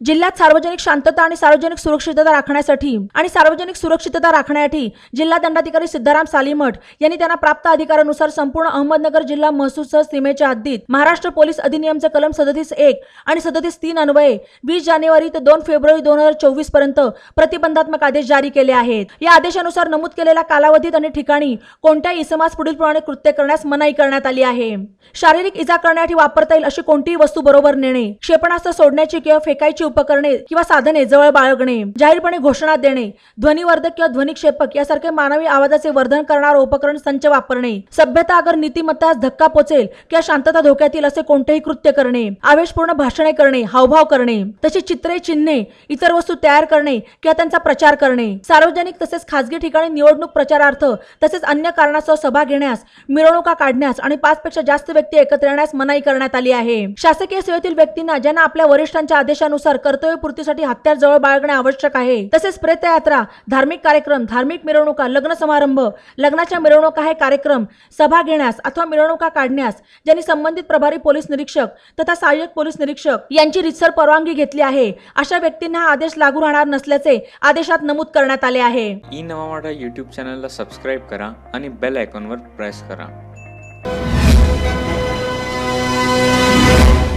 जिल्ह्यात सार्वजनिक शांतता आणि सार्वजनिक सुरक्षितता राखण्यासाठी आणि सार्वजनिक सुरक्षितता राखण्यासाठी जिल्हा दंडाधिकारी सिद्धाराम सालीमठ यांनी त्यांना प्राप्त अधिकारानुसार संपूर्ण अहमदनगर जिल्हा महसूल सह सीमेच्या हद्दीत महाराष्ट्र पोलीस अधिनियमचे कलम सदतीस एक आणि सदतीस तीन अन्वये वीस जानेवारी ते दोन फेब्रुवारी दोन हजार चोवीसपर्यंत प्रतिबंधात्मक आदेश जारी केले आहेत. या आदेशानुसार नमूद केलेल्या कालावधीत आणि ठिकाणी कोणत्याही इसमास पुढीलप्रमाणे कृत्य करण्यास मनाई करण्यात आली आहे. शारीरिक इजा करण्यासाठी वापरता येईल अशी कोणतीही वस्तू बरोबर नेणे क्षेपणास्त्र सोडण्याची किंवा फेकायची उपकरणे किंवा साधने जवळ बाळगणे जाहीरपणे घोषणा देणे ध्वनिवर्धक किंवा ध्वनिक्षेपक यासारखे मानवी आवाजाचे वर्धन करणारे उपकरण संच वापरणे सभ्यता अगर नीतिमत्तास धक्का पोचेल किंवा शांतता धोक्यात येईल असे कोणतेही कृत्य करणे आवेशपूर्ण भाषणे करणे हावभाव करणे तशी चित्रे चिन्हे इतर वस्तू तयार करणे किंवा त्यांचा प्रचार करणे सार्वजनिक तसेच खासगी ठिकाणी निवडणूक प्रचारार्थ तसेच अन्य कारणासह सभा घेण्यास मिरवणुका काढण्यास आणि पाच पेक्षा जास्त व्यक्ती एकत्र येण्यास मनाई करण्यात आली आहे. शासकीय सेवेतील व्यक्तींना ज्यांना आपल्या वरिष्ठांच्या आदेशानुसार कर्तव्यपूर्तीसाठी हत्यार जवळ बाळगणे आवश्यक आहे. तसेच प्रेतयात्रा धार्मिक कार्यक्रम धार्मिक मिरवणुका लग्न समारंभ लग्नाच्या मिरवणुका हे कार्यक्रम सभा घेण्यास अथवा मिरवणुका काढण्यास ज्यांनी संबंधित प्रभारी पोलीस निरीक्षक तथा सहाय्यक पोलीस निरीक्षक यांची रितसर परवानगी घेतली आहे अशा व्यक्तींना हा आदेश लागू राहणार नसल्याचे आदेशात नमूद करण्यात आले आहे. ई नवा मराठा यूट्यूब चॅनलला सबस्क्राईब करा आणि बेल आयकॉनवर प्रेस करा.